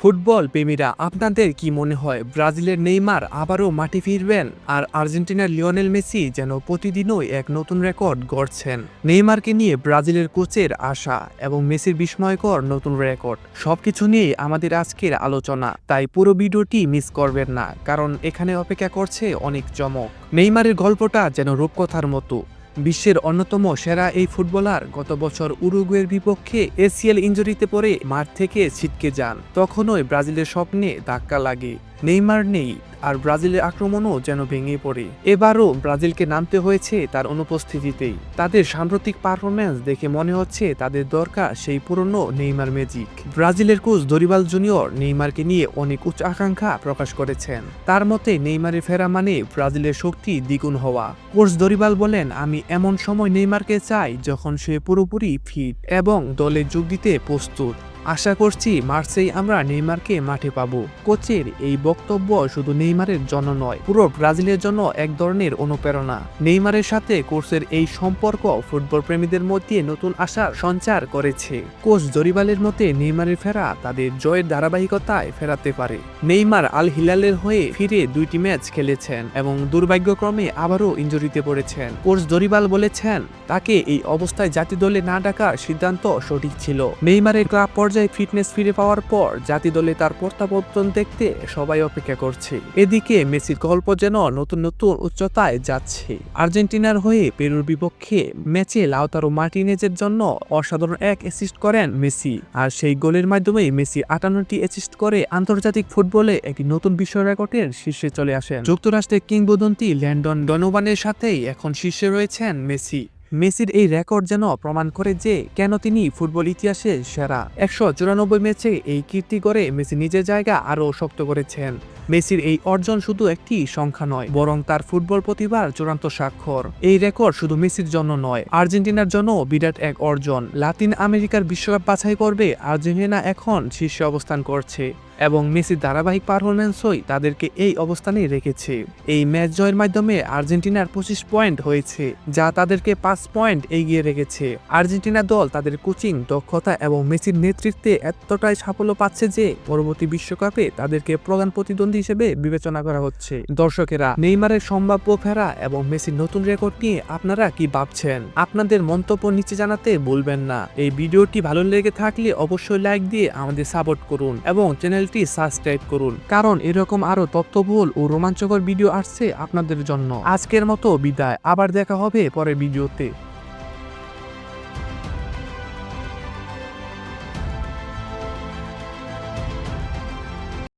Football প্রেমীরা, আপনাদের কি মনে হয় ব্রাজিলের নেইমার আবারও মাঠে ফিরবেন আর আর্জেন্টিনার লিওনেল মেসি যেন প্রতিদিনই এক নতুন রেকর্ড গড়ছেন? নেইমারকে নিয়ে ব্রাজিলের কোচের আশা এবং মেসির বিস্ময়কর নতুন রেকর্ড। সবকিছু নিয়ে আমাদের আজকের আলোচনা, তাই পুরো ভিডিওটি মিস করবেন না, কারণ এখানে অপেক্ষা করছে অনেক চমক। নেইমারের গল্পটা যেন রূপকথার মতো। বিশ্বের অন্যতম সেরা এই ফুটবলার গত বছর উরুগুয়ের বিপক্ষে এসিএল ইঞ্জুরিতে পড়ে মাঠ থেকে ছিটকে যান। তখনই ব্রাজিলের স্বপ্নে ধাক্কা লাগে। নেইমার নেই, আর ব্রাজিলের আক্রমণও যেন ভেঙে পড়ে। এবারও ব্রাজিলকে নামতে হয়েছে তার অনুপস্থিতিতেই। তাদের সাম্প্রতিক পারফরম্যান্স দেখে মনে হচ্ছে তাদের দরকার সেই পুরনো নেইমার ম্যাজিক। ব্রাজিলের কোচ দরিবাল জুনিয়র নেইমারকে নিয়ে অনেক উচ্চ আকাঙ্ক্ষা প্রকাশ করেছেন। তার মতে, নেইমারের ফেরা মানে ব্রাজিলের শক্তি দ্বিগুণ হওয়া। কোচ দরিবাল বলেন, আমি এমন সময় নেইমারকে চাই যখন সে পুরোপুরি ফিট এবং দলে যোগ দিতে প্রস্তুত। আশা করছি মার্চেই আমরা নেইমারকে মাঠে পাব। কোচের এই বক্তব্য শুধু নেইমারের জন্য নয়, পুরো ব্রাজিলের জন্য এক ধরনের অনুপ্রেরণা। নেইমারের সাথে কোচের এই সম্পর্ক ফুটবল প্রেমীদের মধ্যে নতুন আশার সঞ্চার করেছে। কোচ জরিবালের মতে, নেইমারের ফেরা তাদের জয়ের ধারাবাহিকতায় ফেরাতে পারে। নেইমার আল হিলালের হয়ে ফিরে দুইটি ম্যাচ খেলেছেন এবং দুর্ভাগ্যক্রমে আবারও ইঞ্জুরিতে পড়েছেন। কোচ জরিবাল বলেছেন, তাকে এই অবস্থায় জাতি দলে না ডাকার সিদ্ধান্ত সঠিক ছিল। নেইমারের ক্লাব পর্যায়ে ফিটনেস ফিরে পাওয়ার পর জাতি দলে তার প্রত্যাবর্তন দেখতে সবাই অপেক্ষা করছে। এদিকে মেসির গল্প যেন নতুন নতুন উচ্চতায় যাচ্ছে। আর্জেন্টিনার হয়ে পেরুর বিপক্ষে ম্যাচে লাউতারো মার্টিনেজের জন্য অসাধারণ এক অ্যাসিস্ট করেন মেসি। আর সেই গোলের মাধ্যমে মেসি আটান্নটি অ্যাসিস্ট করে আন্তর্জাতিক ফুটবলে একটি নতুন বিশ্ব রেকর্ডের শীর্ষে চলে আসেন। যুক্তরাষ্ট্রের কিংবদন্তি ল্যান্ডন ডনোভানের সাথেই এখন শীর্ষে রয়েছেন মেসি। মেসির এই রেকর্ড যেন প্রমাণ করে যে কেন তিনি ফুটবল ইতিহাসে সেরা। একশো চুরানব্বই ম্যাচে এই কীর্তি করে মেসি নিজের জায়গা আরও শক্ত করেছেন। মেসির এই অর্জন শুধু একটি সংখ্যা নয়, বরং তার ফুটবল প্রতিভার চূড়ান্ত স্বাক্ষর। এই রেকর্ড শুধু মেসির জন্য নয়, আর্জেন্টিনার জন্য বিরাট এক অর্জন। লাতিন আমেরিকার বিশ্বকাপ বাছাই করবে আর্জেন্টিনা এখন শীর্ষে অবস্থান করছে। এবং মেসির ধারাবাহিক পারফরমেন্সই তাদেরকে এই অবস্থানে রেখেছে। এই ম্যাচ জয়ের মাধ্যমে আর্জেন্টিনার পঁচিশ পয়েন্ট হয়েছে, যা তাদেরকে পাঁচ পয়েন্ট এগিয়ে রেখেছে। আর্জেন্টিনা দল তাদের কোচিং দক্ষতা এবং মেসির নেতৃত্বে এতটাই সাফল্য পাচ্ছে যে পরবর্তী বিশ্বকাপে তাদেরকে প্রধান প্রতিদ্বন্দ্বী হিসেবে বিবেচনা করা হচ্ছে। দর্শকেরা, নেইমারের সম্ভাব্য ফেরা এবং মেসির নতুন রেকর্ড নিয়ে আপনারা কি ভাবছেন? আপনাদের মন্তব্য নিচে জানাতে ভুলবেন না। এই ভিডিওটি ভালো লেগে থাকলে অবশ্যই লাইক দিয়ে আমাদের সাপোর্ট করুন এবং চ্যানেলটি সাবস্ক্রাইব করুন। কারণ এরকম আরও তথ্যবহুল ও রোমাঞ্চকর ভিডিও আসছে আপনাদের জন্য। আজকের মতো বিদায়। আবার দেখা হবে পরের ভিডিওতে।